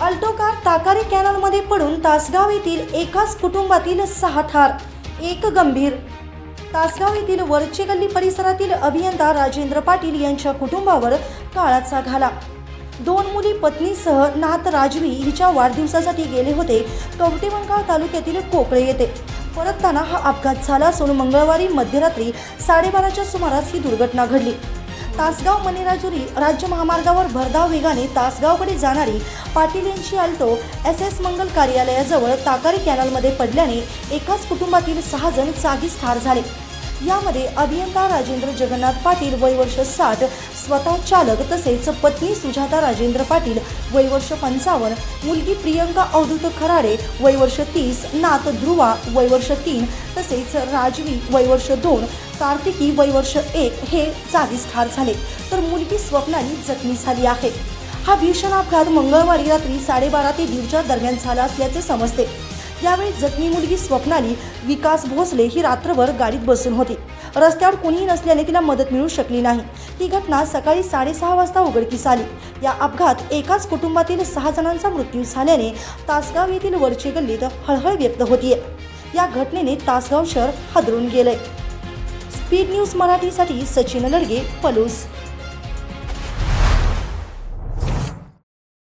Alto car Takari कॅनलमध्ये पडून तासगाव येथील एकाच कुटुंबातील सहा ठार एक गंभीर. तासगाव येथील वरचे गल्ली परिसरातील अभियंता राजेंद्र पाटील यांच्या कुटुंबावर काळाचा घाला. दोन मुली पत्नीसह नात राजवी हिच्या वाढदिवसासाठी गेले होते. कवटेमंकाळ तालुक्यातील कोकळे येथे. परतताना हा अपघात झाला असून मंगळवारी मध्यरात्री साडेबाराच्या सुमारास ही दुर्घटना घडली. तासगाव मनेराजुरी राज्य महामार्गावर भरधाव वेगाने तासगावकडे जाणारी पाटील यांची अल्टो एस एस मंगल कार्यालयाजवळ ताकारी कॅनलमध्ये पडल्याने एकाच कुटुंबातील सहा जण जागीच ठार झाले. यामध्ये अभियंता राजेंद्र जगन्नाथ पाटील वय वर्ष साठ स्वतः चालक तसेच पत्नी सुजाता राजेंद्र पाटील वय वर्ष पंचावन्न मुलगी प्रियंका अवधूत खराडे वय वर्ष तीस नात ध्रुवा वय वर्ष तीन तसेच राजवी वय वर्ष दोन कार्तिकी वय वर्ष एक हे जागीच ठार झाले. तर मुलगी स्वप्नाली जखमी झाली आहे. हा भीषण अपघात मंगळवारी रात्री साडेबारा ते दीडच्या दरम्यान झाला असल्याचे समजते. यावेळी जखमी मुलगी स्वप्नाली विकास भोसले ही रात्रभर गाडीत बसून होती. रस्त्यावर कुणीही नसल्याने तिला मदत मिळू शकली नाही. ही घटना सकाळी साडेसहा वाजता उघडकीस आली. या अपघात एकाच कुटुंबातील सहा जणांचा मृत्यू झाल्याने तासगाव येथील वरची गल्लीत हळहळ व्यक्त होतीये. या घटनेने तासगाव शहर हादरून गेलंय. स्पीड न्यूज मराठीसाठी सचिन लडगे पलूस.